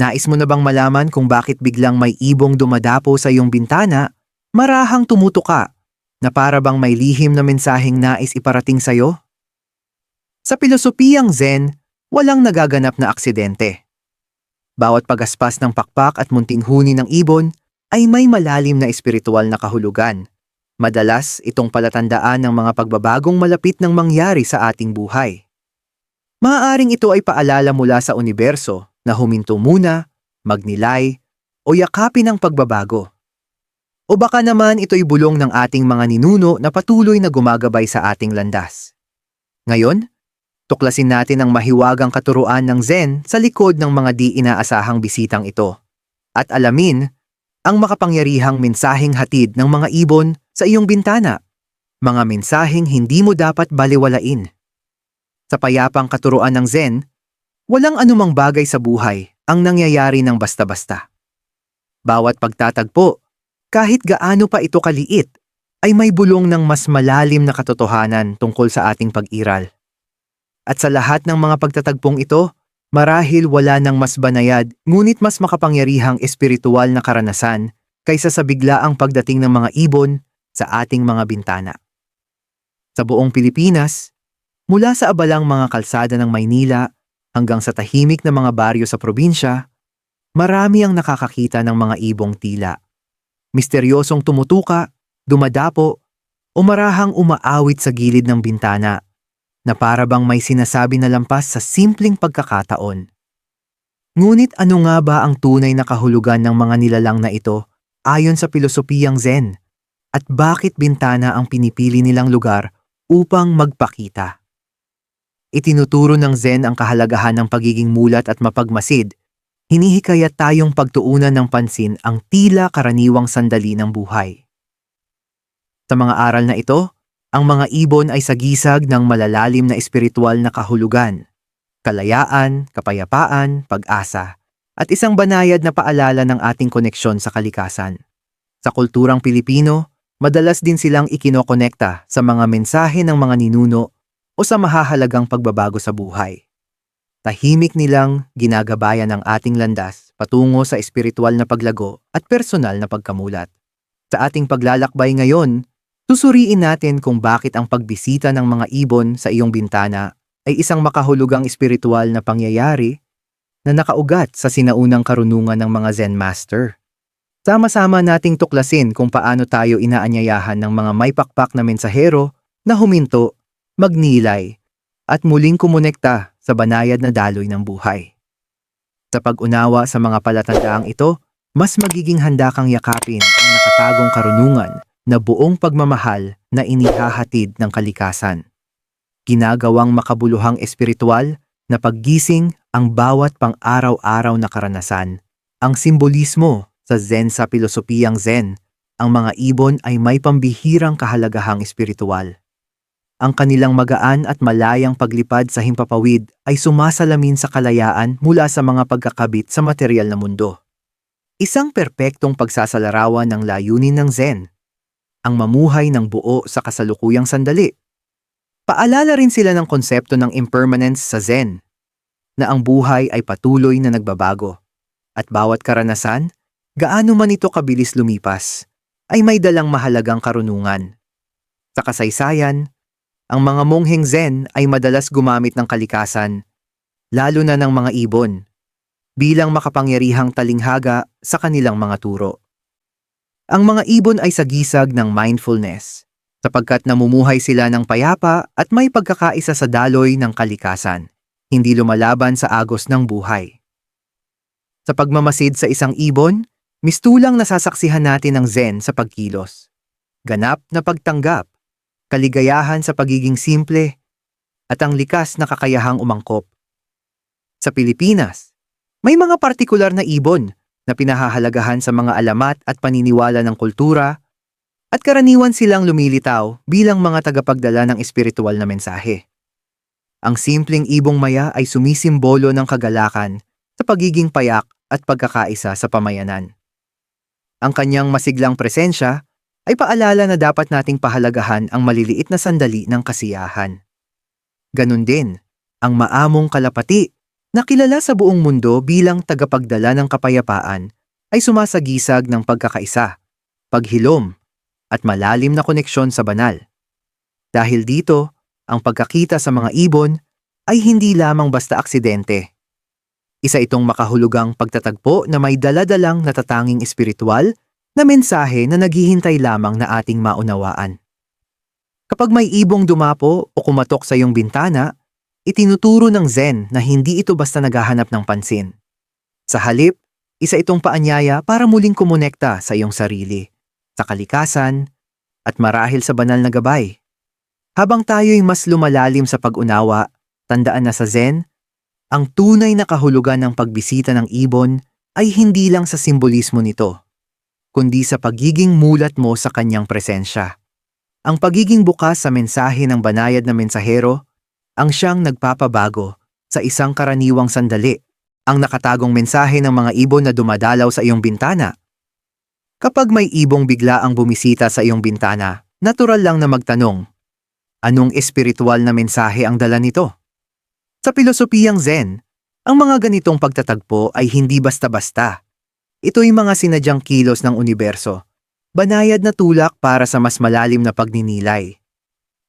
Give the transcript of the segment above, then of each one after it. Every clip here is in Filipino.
Nais mo na bang malaman kung bakit biglang may ibong dumadapo sa iyong bintana, marahang tumuto ka, na para bang may lihim na mensaheng nais iparating sa'yo? Sa pilosopiyang Zen, walang nagaganap na aksidente. Bawat pagaspas ng pakpak at munting huni ng ibon ay may malalim na espiritual na kahulugan. Madalas itong palatandaan ng mga pagbabagong malapit ng mangyari sa ating buhay. Maaaring ito ay paalala mula sa universo na huminto muna, magnilay, o yakapin ang pagbabago. O baka naman ito'y bulong ng ating mga ninuno na patuloy na gumagabay sa ating landas. Ngayon, tuklasin natin ang mahiwagang katuruan ng Zen sa likod ng mga di inaasahang bisitang ito. At alamin ang makapangyarihang mensaheng hatid ng mga ibon sa iyong bintana. Mga mensaheng hindi mo dapat baliwalain. Sa payapang katuruan ng Zen, walang anumang bagay sa buhay ang nangyayari ng basta-basta. Bawat pagtatagpo, kahit gaano pa ito kaliit, ay may bulong ng mas malalim na katotohanan tungkol sa ating pag-iral. At sa lahat ng mga pagtatagpong ito, marahil wala nang mas banayad ngunit mas makapangyarihang espiritual na karanasan kaysa sa biglaang pagdating ng mga ibon sa ating mga bintana. Sa buong Pilipinas, mula sa abalang mga kalsada ng Maynila hanggang sa tahimik na mga baryo sa probinsya, marami ang nakakakita ng mga ibong tila. Misteryosong tumutuka, dumadapo, o marahang umaawit sa gilid ng bintana na para bang may sinasabi na lampas sa simpleng pagkakataon. Ngunit ano nga ba ang tunay na kahulugan ng mga nilalang na ito ayon sa pilosopiyang Zen? At bakit bintana ang pinipili nilang lugar upang magpakita? Itinuturo ng Zen ang kahalagahan ng pagiging mulat at mapagmasid. Hinihikayat tayong pagtuunan ng pansin ang tila karaniwang sandali ng buhay. Sa mga aral na ito, ang mga ibon ay sagisag ng malalalim na espiritual na kahulugan, kalayaan, kapayapaan, pag-asa, at isang banayad na paalala ng ating koneksyon sa kalikasan. Sa kulturang Pilipino, madalas din silang ikinokonekta sa mga mensahe ng mga ninuno o sa mahahalagang pagbabago sa buhay. Tahimik nilang ginagabayan ang ating landas patungo sa espiritual na paglago at personal na pagkamulat. Sa ating paglalakbay ngayon, Susuriin natin kung bakit ang pagbisita ng mga ibon sa iyong bintana ay isang makahulugang espiritual na pangyayari na nakaugat sa sinaunang karunungan ng mga Zen Master. Sama-sama nating tuklasin kung paano tayo inaanyayahan ng mga may pakpak na mensahero na huminto, magnilay, at muling kumonekta sa banayad na daloy ng buhay. Sa pag-unawa sa mga palatandaang ito, mas magiging handa kang yakapin ang nakatagong karunungan na buong pagmamahal na inihahatid ng kalikasan. Ginagawang makabuluhang espiritual na paggising ang bawat pang-araw-araw na karanasan. Ang simbolismo sa Zen sa pilosopiyang Zen, ang mga ibon ay may pambihirang kahalagahang espiritual. Ang kanilang magaan at malayang paglipad sa himpapawid ay sumasalamin sa kalayaan mula sa mga pagkakabit sa material na mundo. Isang perpektong pagsasalarawan ng layunin ng Zen ang mamuhay ng buo sa kasalukuyang sandali. Paalala rin sila ng konsepto ng impermanence sa Zen, na ang buhay ay patuloy na nagbabago, at bawat karanasan, gaano man ito kabilis lumipas, ay may dalang mahalagang karunungan. Sa kasaysayan, ang mga mongheng Zen ay madalas gumamit ng kalikasan, lalo na ng mga ibon, bilang makapangyarihang talinghaga sa kanilang mga turo. Ang mga ibon ay sagisag ng mindfulness, sapagkat namumuhay sila ng payapa at may pagkakaisa sa daloy ng kalikasan, hindi lumalaban sa agos ng buhay. Sa pagmamasid sa isang ibon, mistulang nasasaksihan natin ang zen sa pagkilos. Ganap na pagtanggap, kaligayahan sa pagiging simple, at ang likas na kakayahang umangkop. Sa Pilipinas, may mga partikular na ibon na pinahahalagahan sa mga alamat at paniniwala ng kultura, at karaniwan silang lumilitaw bilang mga tagapagdala ng espiritual na mensahe. Ang simpleng ibong maya ay sumisimbolo ng kagalakan sa pagiging payak at pagkakaisa sa pamayanan. Ang kanyang masiglang presensya ay paalala na dapat nating pahalagahan ang maliliit na sandali ng kasiyahan. Ganun din, ang maamong kalapati na kilala sa buong mundo bilang tagapagdala ng kapayapaan, ay sumasagisag ng pagkakaisa, paghilom, at malalim na koneksyon sa banal. Dahil dito, ang pagkakita sa mga ibon ay hindi lamang basta aksidente. Isa itong makahulugang pagtatagpo na may daladalang natatanging espiritual na mensahe na naghihintay lamang na ating maunawaan. Kapag may ibong dumapo o kumatok sa iyong bintana, itinuturo ng Zen na hindi ito basta naghahanap ng pansin. Sa halip, isa itong paanyaya para muling kumonekta sa iyong sarili, sa kalikasan, at marahil sa banal na gabay. Habang tayo'y mas lumalalim sa pag-unawa, tandaan na sa Zen, ang tunay na kahulugan ng pagbisita ng ibon ay hindi lang sa simbolismo nito, kundi sa pagiging mulat mo sa kanyang presensya. Ang pagiging bukas sa mensahe ng banayad na mensahero ang siyang nagpapabago sa isang karaniwang sandali, ang nakatagong mensahe ng mga ibon na dumadalaw sa iyong bintana. Kapag may ibong bigla ang bumisita sa iyong bintana, natural lang na magtanong, anong espiritual na mensahe ang dala nito? Sa pilosopiyang Zen, ang mga ganitong pagtatagpo ay hindi basta-basta. Ito'y mga sinadyang kilos ng universo, banayad na tulak para sa mas malalim na pagninilay.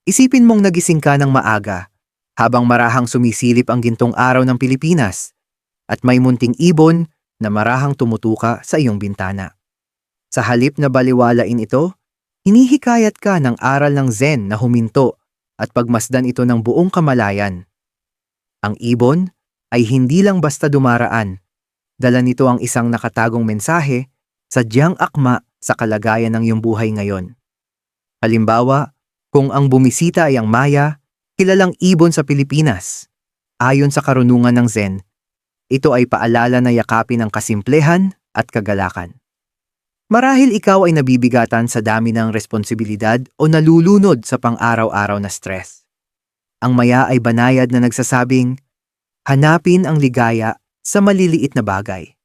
Isipin mong nagising ka ng maaga, habang marahang sumisilip ang gintong araw ng Pilipinas, at may munting ibon na marahang tumutuka sa iyong bintana. Sa halip na baliwalain ito, hinihikayat ka ng aral ng Zen na huminto at pagmasdan ito ng buong kamalayan. Ang ibon ay hindi lang basta dumaraan. Dala nito ang isang nakatagong mensahe, sadyang akma sa kalagayan ng iyong buhay ngayon. Halimbawa, kung ang bumisita ay ang Maya, kilalang ibon sa Pilipinas. Ayon sa karunungan ng Zen, ito ay paalala na yakapin ang kasimplehan at kagalakan. Marahil ikaw ay nabibigatan sa dami ng responsibilidad o nalulunod sa pang-araw-araw na stress. Ang maya ay banayad na nagsasabing, hanapin ang ligaya sa maliliit na bagay.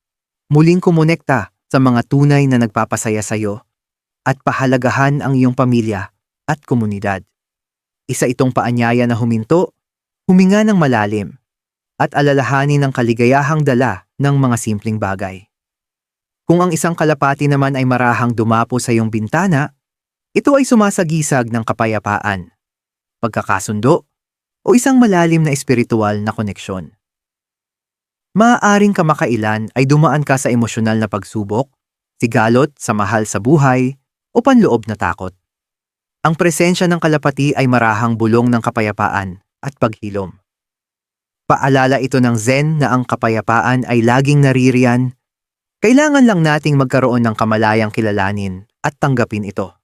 Muling kumonekta sa mga tunay na nagpapasaya sa iyo at pahalagahan ang iyong pamilya at komunidad. Isa itong paanyaya na huminto, huminga ng malalim, at alalahanin ang kaligayahang dala ng mga simpleng bagay. Kung ang isang kalapati naman ay marahang dumapo sa iyong bintana, ito ay sumasagisag ng kapayapaan, pagkakasundo, o isang malalim na espiritual na koneksyon. Maaaring kamakailan ay dumaan ka sa emosyonal na pagsubok, sigalot sa mahal sa buhay, o panloob na takot. Ang presensya ng kalapati ay marahang bulong ng kapayapaan at paghilom. Paalala ito ng Zen na ang kapayapaan ay laging naririyan kailangan lang nating magkaroon ng kamalayang kilalanin at tanggapin ito.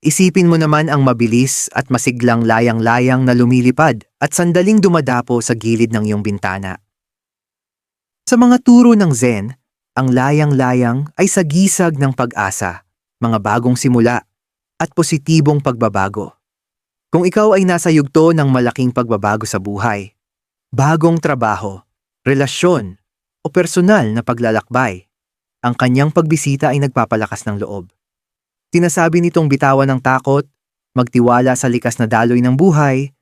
Isipin mo naman ang mabilis at masiglang layang-layang na lumilipad at sandaling dumadapo sa gilid ng iyong bintana. Sa mga turo ng Zen, ang layang-layang ay sagisag ng pag-asa, mga bagong simula, at positibong pagbabago. Kung ikaw ay nasa yugto ng malaking pagbabago sa buhay, bagong trabaho, relasyon, o personal na paglalakbay. Ang kanyang pagbisita ay nagpapalakas ng loob. Sinasabi nitong bitawan ng takot, magtiwala sa likas na daloy ng buhay,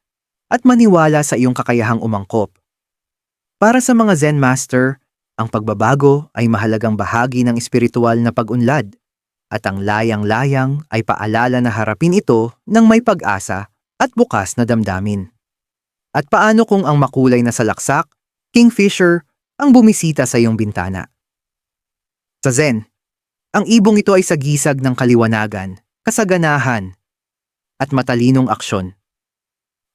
at maniwala sa iyong kakayahang umangkop. Para sa mga Zen Master, ang pagbabago ay mahalagang bahagi ng espiritual na pag-unlad at ang layang-layang ay paalala na harapin ito ng may pag-asa at bukas na damdamin. At paano kung ang makulay na salaksak, kingfisher ang bumisita sa iyong bintana. Sa Zen, ang ibong ito ay sagisag ng kaliwanagan, kasaganahan, at matalinong aksyon.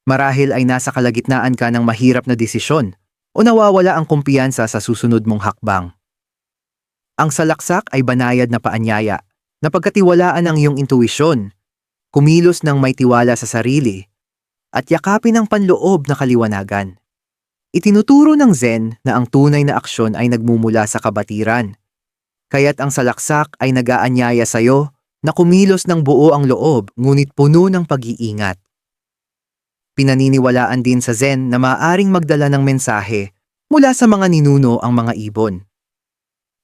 Marahil ay nasa kalagitnaan ka ng mahirap na desisyon o nawawala ang kumpiyansa sa susunod mong hakbang. Ang salaksak ay banayad na paanyaya na pagkatiwalaan ang iyong intuisyon, kumilos ng may tiwala sa sarili, at yakapin ang panloob na kaliwanagan. Itinuturo ng Zen na ang tunay na aksyon ay nagmumula sa kabatiran. Kaya't ang salaksak ay nagaanyaya sa iyo na kumilos ng buo ang loob ngunit puno ng pag-iingat. Pinaniniwalaan din sa Zen na maaring magdala ng mensahe mula sa mga ninuno ang mga ibon.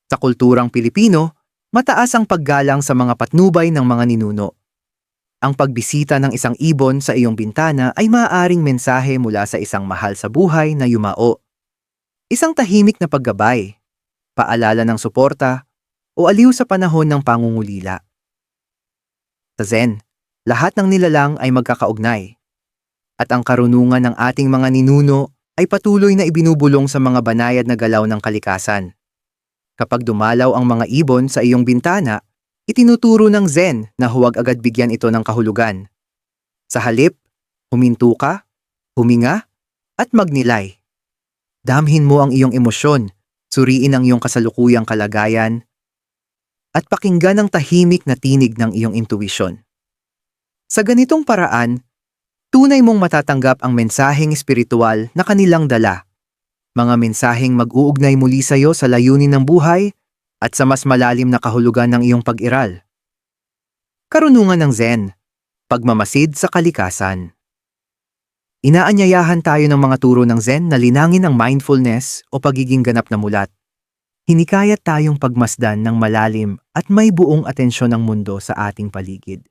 Sa kulturang Pilipino, mataas ang paggalang sa mga patnubay ng mga ninuno. Ang pagbisita ng isang ibon sa iyong bintana ay maaaring mensahe mula sa isang mahal sa buhay na yumao. Isang tahimik na paggabay, paalala ng suporta, o aliw sa panahon ng pangungulila. Sa Zen, lahat ng nilalang ay magkakaugnay. At ang karunungan ng ating mga ninuno ay patuloy na ibinubulong sa mga banayad na galaw ng kalikasan. Kapag dumalaw ang mga ibon sa iyong bintana, itinuturo ng Zen na huwag agad bigyan ito ng kahulugan. Sa halip, huminto ka, huminga, at magnilay. Damhin mo ang iyong emosyon, suriin ang iyong kasalukuyang kalagayan, at pakinggan ang tahimik na tinig ng iyong intuwisyon. Sa ganitong paraan, tunay mong matatanggap ang mensaheng espiritual na kanilang dala. Mga mensaheng mag-uugnay muli sa iyo sa layunin ng buhay at sa mas malalim na kahulugan ng iyong pag-iral. Karunungan ng Zen, pagmamasid sa kalikasan. Inaanyayahan tayo ng mga turo ng Zen na linangin ang mindfulness o pagiging ganap na mulat. Hinikayat tayong pagmasdan ng malalim at may buong atensyon ng mundo sa ating paligid.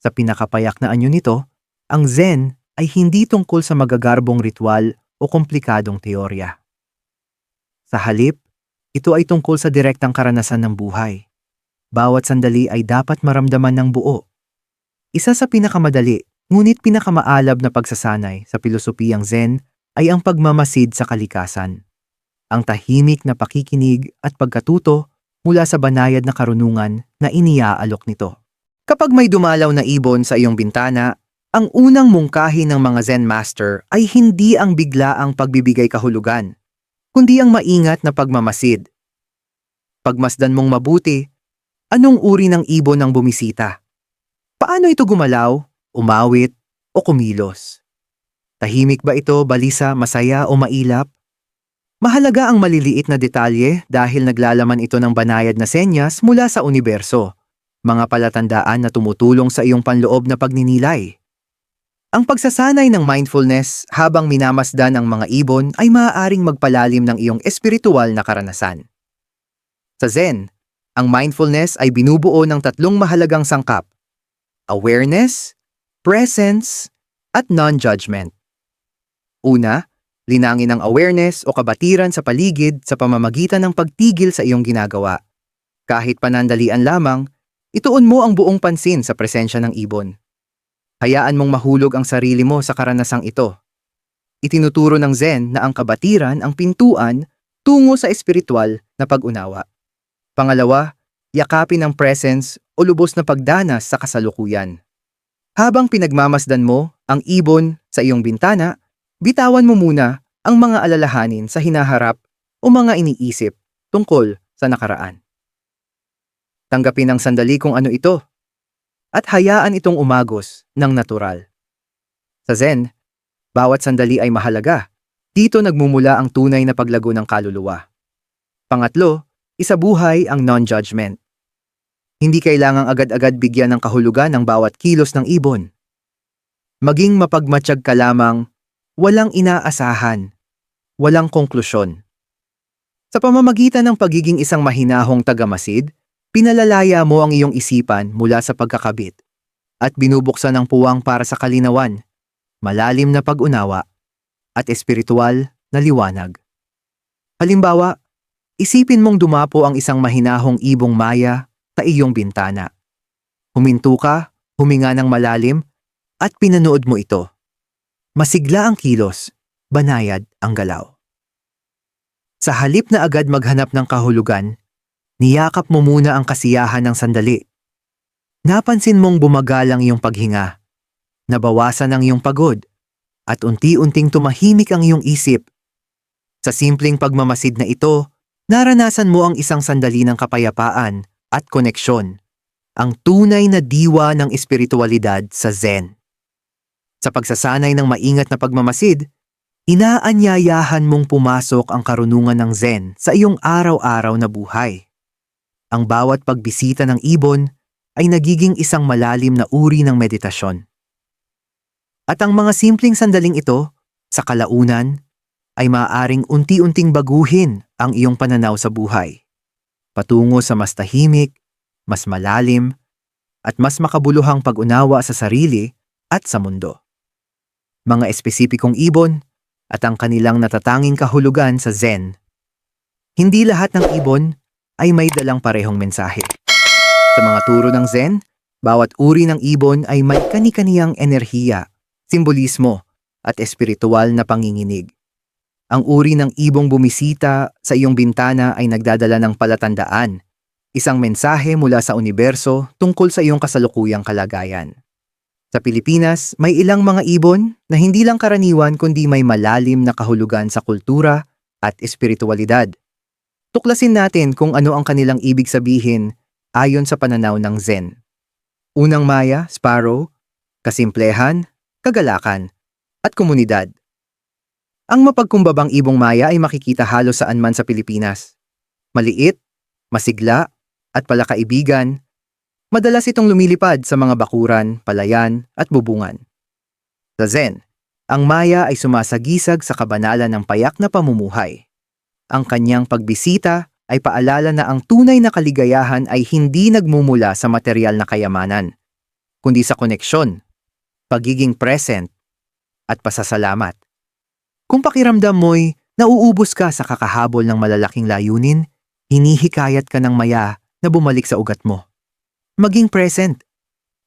Sa pinakapayak na anyo nito, ang Zen ay hindi tungkol sa magagarbong ritual o komplikadong teorya. Sa halip, ito ay tungkol sa direktang karanasan ng buhay. Bawat sandali ay dapat maramdaman ng buo. Isa sa pinakamadali, ngunit pinakamaalab na pagsasanay sa pilosopiyang Zen ay ang pagmamasid sa kalikasan ang tahimik na pakikinig at pagkatuto mula sa banayad na karunungan na iniaalok nito. Kapag may dumalaw na ibon sa iyong bintana, ang unang mungkahi ng mga Zen Master ay hindi ang biglaang pagbibigay kahulugan, kundi ang maingat na pagmamasid. Pagmasdan mong mabuti, anong uri ng ibon ang bumisita? Paano ito gumalaw, umawit, o kumilos? Tahimik ba ito, balisa, masaya o mailap? Mahalaga ang maliliit na detalye dahil naglalaman ito ng banayad na senyas mula sa universo, mga palatandaan na tumutulong sa iyong panloob na pagninilay. Ang pagsasanay ng mindfulness habang minamasdan ang mga ibon ay maaaring magpalalim ng iyong espiritual na karanasan. Sa Zen, ang mindfulness ay binubuo ng tatlong mahalagang sangkap, awareness, presence, at non-judgment. Una, Linangin ang awareness o kabatiran sa paligid sa pamamagitan ng pagtigil sa iyong ginagawa. Kahit panandalian lamang, ituon mo ang buong pansin sa presensya ng ibon. Hayaan mong mahulog ang sarili mo sa karanasang ito. Itinuturo ng Zen na ang kabatiran ang pintuan tungo sa espiritual na pag-unawa. Pangalawa, yakapin ang presence o lubos na pagdanas sa kasalukuyan. Habang pinagmamasdan mo ang ibon sa iyong bintana, Bitawan mo muna ang mga alalahanin sa hinaharap o mga iniisip tungkol sa nakaraan. Tanggapin ang sandali kung ano ito at hayaan itong umagos ng natural. Sa Zen, bawat sandali ay mahalaga. Dito nagmumula ang tunay na paglago ng kaluluwa. Pangatlo, isabuhay ang non-judgment. Hindi kailangang agad-agad bigyan ng kahulugan ng bawat kilos ng ibon. Maging mapagmatsyag ka lamang walang inaasahan, walang konklusyon. Sa pamamagitan ng pagiging isang mahinahong tagamasid, pinalalaya mo ang iyong isipan mula sa pagkakabit at binubuksan ang puwang para sa kalinawan, malalim na pag-unawa, at espiritual na liwanag. Halimbawa, isipin mong dumapo ang isang mahinahong ibong maya sa iyong bintana. Huminto ka, huminga ng malalim, at pinanood mo ito. Masigla ang kilos, banayad ang galaw. Sa halip na agad maghanap ng kahulugan, niyakap mo muna ang kasiyahan ng sandali. Napansin mong bumagalang iyong paghinga, nabawasan ang iyong pagod, at unti-unting tumahimik ang iyong isip. Sa simpleng pagmamasid na ito, naranasan mo ang isang sandali ng kapayapaan at koneksyon, ang tunay na diwa ng espiritualidad sa Zen. Sa pagsasanay ng maingat na pagmamasid, inaanyayahan mong pumasok ang karunungan ng Zen sa iyong araw-araw na buhay. Ang bawat pagbisita ng ibon ay nagiging isang malalim na uri ng meditasyon. At ang mga simpleng sandaling ito, sa kalaunan, ay maaaring unti-unting baguhin ang iyong pananaw sa buhay. Patungo sa mas tahimik, mas malalim, at mas makabuluhang pag-unawa sa sarili at sa mundo mga espesipikong ibon, at ang kanilang natatanging kahulugan sa Zen. Hindi lahat ng ibon ay may dalang parehong mensahe. Sa mga turo ng Zen, bawat uri ng ibon ay may kani-kaniyang enerhiya, simbolismo, at espiritual na panginginig. Ang uri ng ibong bumisita sa iyong bintana ay nagdadala ng palatandaan, isang mensahe mula sa universo tungkol sa iyong kasalukuyang kalagayan. Sa Pilipinas, may ilang mga ibon na hindi lang karaniwan kundi may malalim na kahulugan sa kultura at espiritualidad. Tuklasin natin kung ano ang kanilang ibig sabihin ayon sa pananaw ng Zen. Unang maya, sparrow, kasimplehan, kagalakan, at komunidad. Ang mapagkumbabang ibong maya ay makikita halos saan man sa Pilipinas. Maliit, masigla, at palakaibigan, madalas itong lumilipad sa mga bakuran, palayan, at bubungan. Sa Zen, ang maya ay sumasagisag sa kabanalan ng payak na pamumuhay. Ang kanyang pagbisita ay paalala na ang tunay na kaligayahan ay hindi nagmumula sa material na kayamanan, kundi sa koneksyon, pagiging present, at pasasalamat. Kung pakiramdam mo'y nauubos ka sa kakahabol ng malalaking layunin, hinihikayat ka ng maya na bumalik sa ugat mo. Maging present.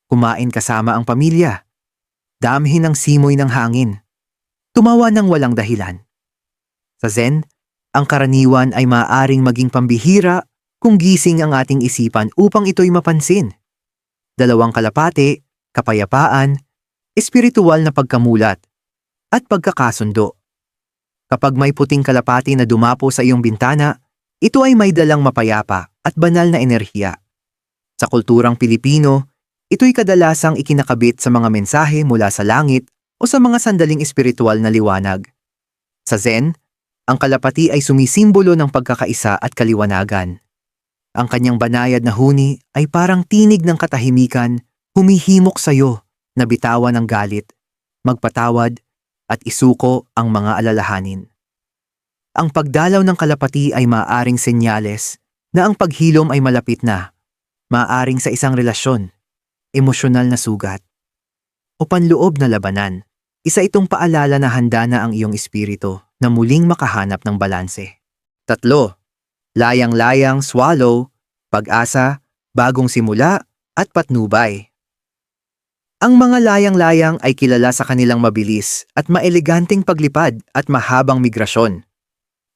Kumain kasama ang pamilya. Damhin ang simoy ng hangin. Tumawa ng walang dahilan. Sa Zen, ang karaniwan ay maaaring maging pambihira kung gising ang ating isipan upang ito'y mapansin. Dalawang kalapate, kapayapaan, espiritual na pagkamulat, at pagkakasundo. Kapag may puting kalapati na dumapo sa iyong bintana, ito ay may dalang mapayapa at banal na enerhiya. Sa kulturang Pilipino, ito'y kadalasang ikinakabit sa mga mensahe mula sa langit o sa mga sandaling espiritual na liwanag. Sa Zen, ang kalapati ay sumisimbolo ng pagkakaisa at kaliwanagan. Ang kanyang banayad na huni ay parang tinig ng katahimikan, humihimok sa iyo na bitawan ng galit, magpatawad, at isuko ang mga alalahanin. Ang pagdalaw ng kalapati ay maaaring senyales na ang paghilom ay malapit na, maaaring sa isang relasyon, emosyonal na sugat, o panloob na labanan. Isa itong paalala na handa na ang iyong espiritu na muling makahanap ng balanse. Tatlo, layang-layang swallow, pag-asa, bagong simula, at patnubay. Ang mga layang-layang ay kilala sa kanilang mabilis at maeleganteng paglipad at mahabang migrasyon.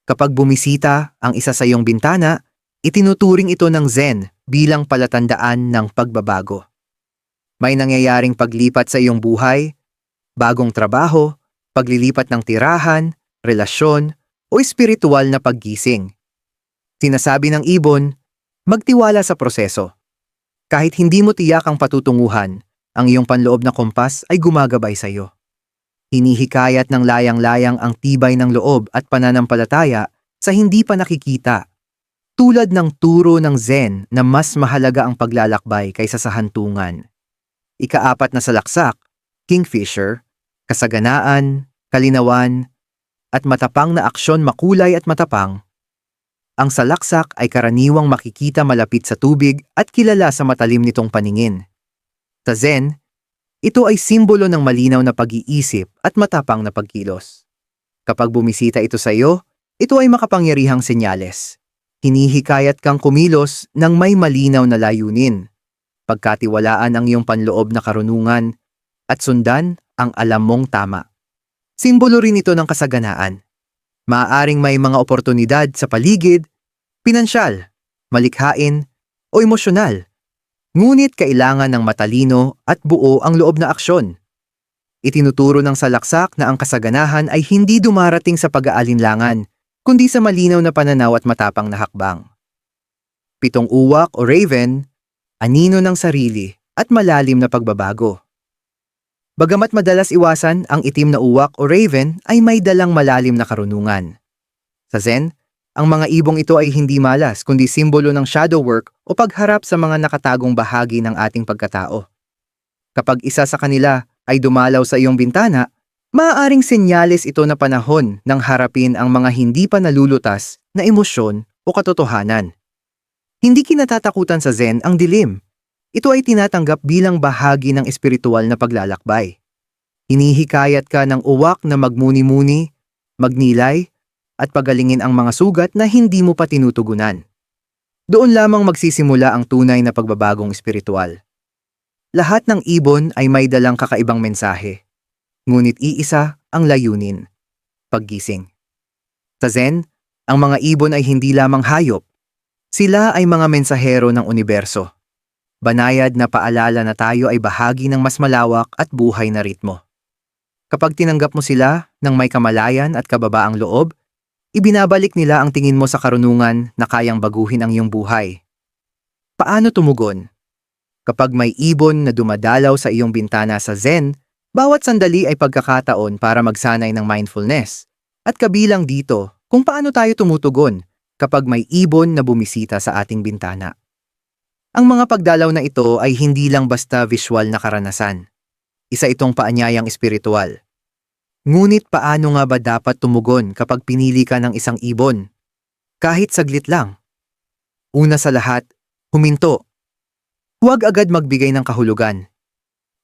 Kapag bumisita ang isa sa iyong bintana, itinuturing ito ng Zen bilang palatandaan ng pagbabago. May nangyayaring paglipat sa iyong buhay, bagong trabaho, paglilipat ng tirahan, relasyon, o espiritual na paggising. Sinasabi ng ibon, magtiwala sa proseso. Kahit hindi mo tiyak ang patutunguhan, ang iyong panloob na kompas ay gumagabay sa iyo. Hinihikayat ng layang-layang ang tibay ng loob at pananampalataya sa hindi pa nakikita. Tulad ng turo ng Zen na mas mahalaga ang paglalakbay kaysa sa hantungan. Ikaapat na salaksak, kingfisher, kasaganaan, kalinawan, at matapang na aksyon makulay at matapang. Ang salaksak ay karaniwang makikita malapit sa tubig at kilala sa matalim nitong paningin. Sa Zen, ito ay simbolo ng malinaw na pag-iisip at matapang na pagkilos. Kapag bumisita ito sa iyo, ito ay makapangyarihang senyales. Hinihikayat kang kumilos ng may malinaw na layunin. Pagkatiwalaan ang iyong panloob na karunungan at sundan ang alam mong tama. Simbolo rin ito ng kasaganaan. Maaaring may mga oportunidad sa paligid, pinansyal, malikhain, o emosyonal Ngunit kailangan ng matalino at buo ang loob na aksyon. Itinuturo ng salaksak na ang kasaganahan ay hindi dumarating sa pag-aalinlangan, kundi sa malinaw na pananaw at matapang na hakbang. Pitong uwak o raven, anino ng sarili at malalim na pagbabago. Bagamat madalas iwasan, ang itim na uwak o raven ay may dalang malalim na karunungan. Sa Zen, ang mga ibong ito ay hindi malas kundi simbolo ng shadow work o pagharap sa mga nakatagong bahagi ng ating pagkatao. Kapag isa sa kanila ay dumalaw sa iyong bintana, maaaring senyales ito na panahon ng harapin ang mga hindi pa nalulutas na emosyon o katotohanan. Hindi kinatatakutan sa Zen ang dilim. Ito ay tinatanggap bilang bahagi ng espiritual na paglalakbay. Hinihikayat ka ng uwak na magmuni-muni magnilay, at pagalingin ang mga sugat na hindi mo pa tinutugunan. Doon lamang magsisimula ang tunay na pagbabagong espiritual. Lahat ng ibon ay may dalang kakaibang mensahe. Ngunit iisa ang layunin, paggising. Sa Zen, ang mga ibon ay hindi lamang hayop. Sila ay mga mensahero ng universo. Banayad na paalala na tayo ay bahagi ng mas malawak at buhay na ritmo. Kapag tinanggap mo sila ng may kamalayan at kababaang loob, ibinabalik nila ang tingin mo sa karunungan na kayang baguhin ang iyong buhay. Paano tumugon? Kapag may ibon na dumadalaw sa iyong bintana sa Zen, bawat sandali ay pagkakataon para magsanay ng mindfulness. At kabilang dito, kung paano tayo tumutugon kapag may ibon na bumisita sa ating bintana. Ang mga pagdalaw na ito ay hindi lang basta visual na karanasan. Isa itong paanyayang espiritual. Ngunit paano nga ba dapat tumugon kapag pinili ka ng isang ibon? Kahit saglit lang. Una sa lahat, huminto. Huwag agad magbigay ng kahulugan.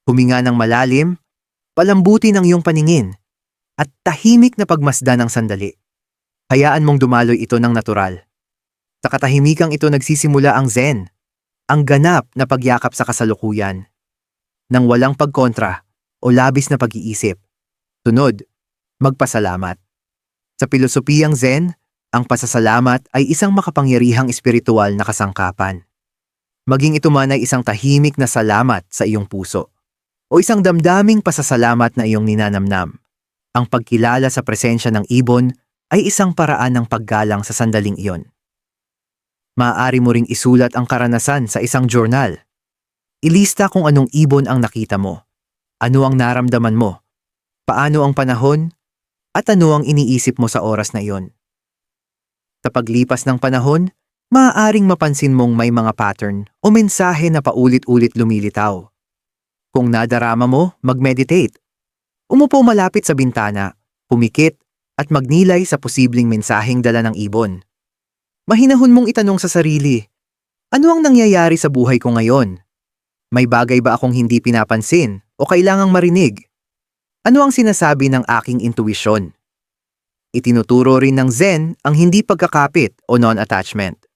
Huminga ng malalim, palambuti ng iyong paningin, at tahimik na pagmasdan ng sandali. Hayaan mong dumaloy ito ng natural. Sa katahimikang ito nagsisimula ang zen, ang ganap na pagyakap sa kasalukuyan. Nang walang pagkontra o labis na pag-iisip. Tunod, magpasalamat. Sa pilosopiyang zen, ang pasasalamat ay isang makapangyarihang espiritual na kasangkapan. Maging ito man ay isang tahimik na salamat sa iyong puso o isang damdaming pasasalamat na iyong ninanamnam. Ang pagkilala sa presensya ng ibon ay isang paraan ng paggalang sa sandaling iyon. Maaari mo ring isulat ang karanasan sa isang journal. Ilista kung anong ibon ang nakita mo, ano ang naramdaman mo, paano ang panahon, at ano ang iniisip mo sa oras na iyon. Sa paglipas ng panahon, maaaring mapansin mong may mga pattern o mensahe na paulit-ulit lumilitaw. Kung nadarama mo, mag-meditate. Umupo malapit sa bintana, pumikit, at magnilay sa posibleng mensaheng dala ng ibon. Mahinahon mong itanong sa sarili, ano ang nangyayari sa buhay ko ngayon? May bagay ba akong hindi pinapansin o kailangang marinig? Ano ang sinasabi ng aking intuisyon? Itinuturo rin ng Zen ang hindi pagkakapit o non-attachment.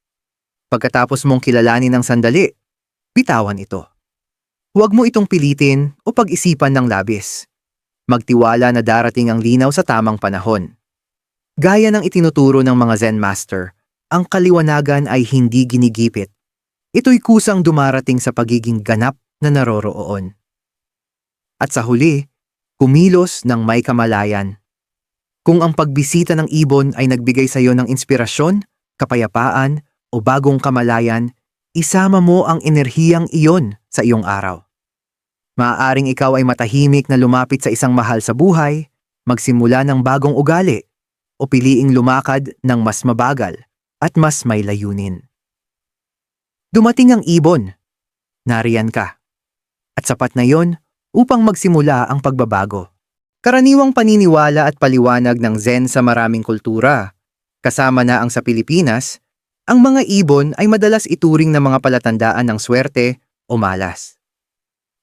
Pagkatapos mong kilalanin ng sandali, bitawan ito. Huwag mo itong pilitin o pag-isipan ng labis. Magtiwala na darating ang linaw sa tamang panahon. Gaya ng itinuturo ng mga Zen Master, ang kaliwanagan ay hindi ginigipit. Ito'y kusang dumarating sa pagiging ganap na naroroon. At sa huli, kumilos ng may kamalayan. Kung ang pagbisita ng ibon ay nagbigay sa iyo ng inspirasyon, kapayapaan, o bagong kamalayan, isama mo ang enerhiyang iyon sa iyong araw. Maaaring ikaw ay matahimik na lumapit sa isang mahal sa buhay, magsimula ng bagong ugali, o piliing lumakad ng mas mabagal at mas may layunin. Dumating ang ibon. Nariyan ka. At sapat na yon upang magsimula ang pagbabago. Karaniwang paniniwala at paliwanag ng Zen sa maraming kultura, kasama na ang sa Pilipinas, ang mga ibon ay madalas ituring na mga palatandaan ng swerte o malas.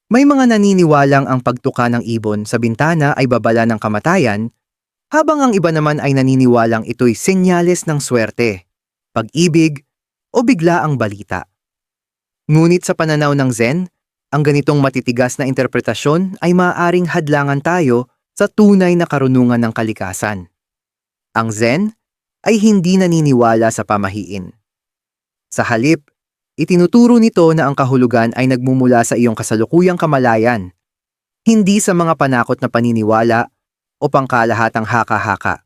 May mga naniniwalang ang pagtuka ng ibon sa bintana ay babala ng kamatayan, habang ang iba naman ay naniniwalang ito'y senyales ng swerte, pag-ibig, o bigla ang balita. Ngunit sa pananaw ng Zen, ang ganitong matitigas na interpretasyon ay maaaring hadlangan tayo sa tunay na karunungan ng kalikasan. Ang Zen ay hindi naniniwala sa pamahiin. Sa halip, Itinuturo nito na ang kahulugan ay nagmumula sa iyong kasalukuyang kamalayan, hindi sa mga panakot na paniniwala o pangkalahatang haka-haka.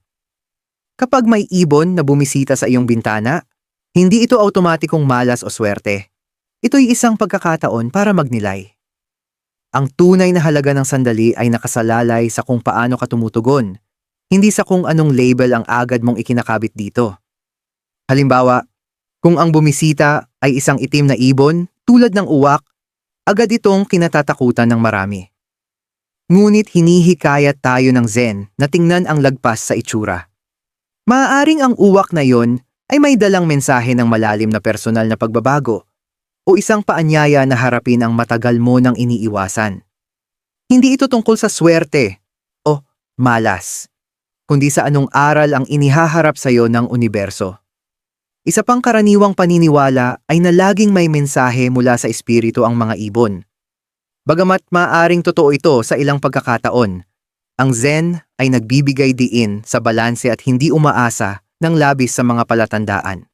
Kapag may ibon na bumisita sa iyong bintana, hindi ito automatikong malas o swerte. Ito'y isang pagkakataon para magnilay. Ang tunay na halaga ng sandali ay nakasalalay sa kung paano ka tumutugon, hindi sa kung anong label ang agad mong ikinakabit dito. Halimbawa, kung ang bumisita ay isang itim na ibon tulad ng uwak, agad itong kinatatakutan ng marami. Ngunit hinihikayat tayo ng Zen na tingnan ang lagpas sa itsura. Maaaring ang uwak na yon ay may dalang mensahe ng malalim na personal na pagbabago o isang paanyaya na harapin ang matagal mo nang iniiwasan. Hindi ito tungkol sa swerte o malas. kundi sa anong aral ang inihaharap sa iyo ng universo. Isa pang karaniwang paniniwala ay na laging may mensahe mula sa espiritu ang mga ibon. Bagamat maaring totoo ito sa ilang pagkakataon, ang Zen ay nagbibigay diin sa balanse at hindi umaasa ng labis sa mga palatandaan.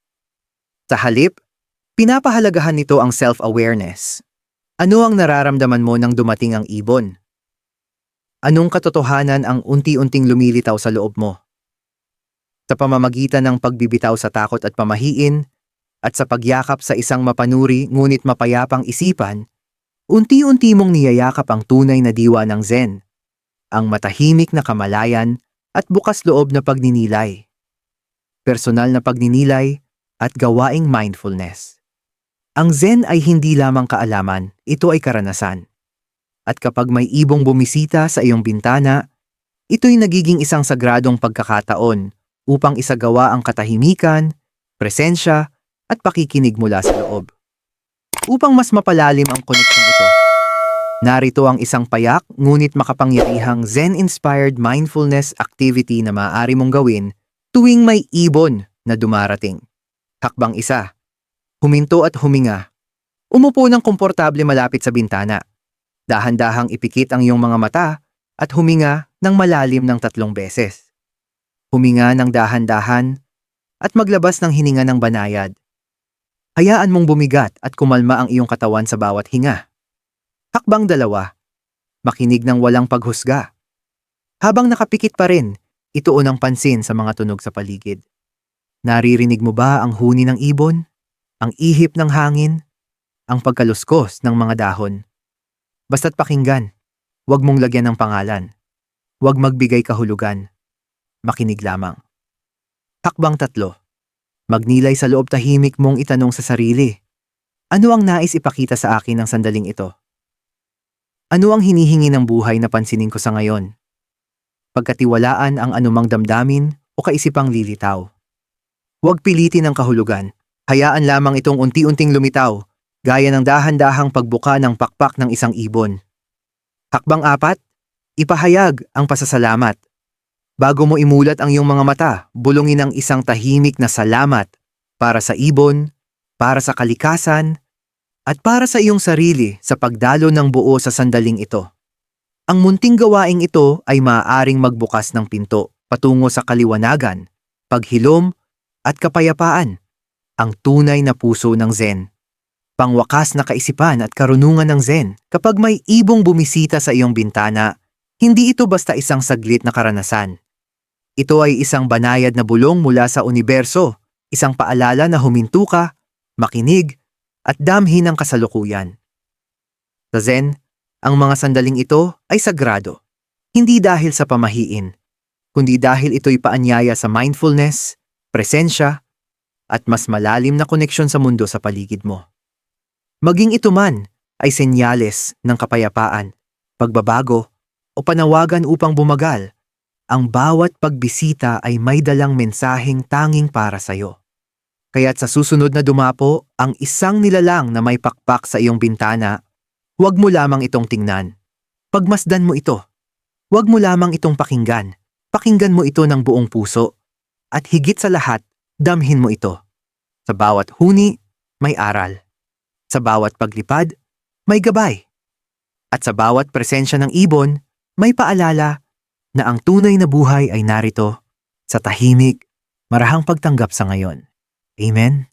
Sa halip, pinapahalagahan nito ang self-awareness. Ano ang nararamdaman mo nang dumating ang ibon? Anong katotohanan ang unti-unting lumilitaw sa loob mo? Sa pamamagitan ng pagbibitaw sa takot at pamahiin, at sa pagyakap sa isang mapanuri ngunit mapayapang isipan, unti-unti mong niyayakap ang tunay na diwa ng Zen, ang matahimik na kamalayan at bukas loob na pagninilay. Personal na pagninilay at gawaing mindfulness. Ang Zen ay hindi lamang kaalaman, ito ay karanasan. At kapag may ibong bumisita sa iyong bintana, ito'y nagiging isang sagradong pagkakataon upang isagawa ang katahimikan, presensya, at pakikinig mula sa loob. Upang mas mapalalim ang koneksyon narito ang isang payak ngunit makapangyarihang Zen-inspired mindfulness activity na maaari mong gawin tuwing may ibon na dumarating. Hakbang isa, huminto at huminga. Umupo ng komportable malapit sa bintana. Dahan-dahang ipikit ang iyong mga mata at huminga ng malalim ng tatlong beses. Huminga ng dahan-dahan at maglabas ng hininga ng banayad. Hayaan mong bumigat at kumalma ang iyong katawan sa bawat hinga. Hakbang dalawa, makinig ng walang paghusga. Habang nakapikit pa rin, ituon ang pansin sa mga tunog sa paligid. Naririnig mo ba ang huni ng ibon? Ang ihip ng hangin? Ang pagkaluskos ng mga dahon? Basta't pakinggan, huwag mong lagyan ng pangalan. Huwag magbigay kahulugan makinig lamang. Hakbang tatlo. Magnilay sa loob tahimik mong itanong sa sarili. Ano ang nais ipakita sa akin ng sandaling ito? Ano ang hinihingi ng buhay na pansinin ko sa ngayon? Pagkatiwalaan ang anumang damdamin o kaisipang lilitaw. Huwag pilitin ang kahulugan. Hayaan lamang itong unti-unting lumitaw, gaya ng dahan-dahang pagbuka ng pakpak ng isang ibon. Hakbang apat, ipahayag ang pasasalamat. Bago mo imulat ang iyong mga mata, bulungin ang isang tahimik na salamat para sa ibon, para sa kalikasan, at para sa iyong sarili sa pagdalo ng buo sa sandaling ito. Ang munting gawaing ito ay maaaring magbukas ng pinto patungo sa kaliwanagan, paghilom, at kapayapaan, ang tunay na puso ng Zen. Pangwakas na kaisipan at karunungan ng Zen kapag may ibong bumisita sa iyong bintana, hindi ito basta isang saglit na karanasan. Ito ay isang banayad na bulong mula sa universo, isang paalala na huminto ka, makinig, at damhin ang kasalukuyan. Sa Zen, ang mga sandaling ito ay sagrado, hindi dahil sa pamahiin, kundi dahil ito'y paanyaya sa mindfulness, presensya, at mas malalim na koneksyon sa mundo sa paligid mo. Maging ito man ay senyales ng kapayapaan, pagbabago, o panawagan upang bumagal ang bawat pagbisita ay may dalang mensaheng tanging para sa'yo. Kaya't sa susunod na dumapo, ang isang nilalang na may pakpak sa iyong bintana, huwag mo lamang itong tingnan. Pagmasdan mo ito. Huwag mo lamang itong pakinggan. Pakinggan mo ito ng buong puso. At higit sa lahat, damhin mo ito. Sa bawat huni, may aral. Sa bawat paglipad, may gabay. At sa bawat presensya ng ibon, may paalala na ang tunay na buhay ay narito sa tahimik, marahang pagtanggap sa ngayon. Amen?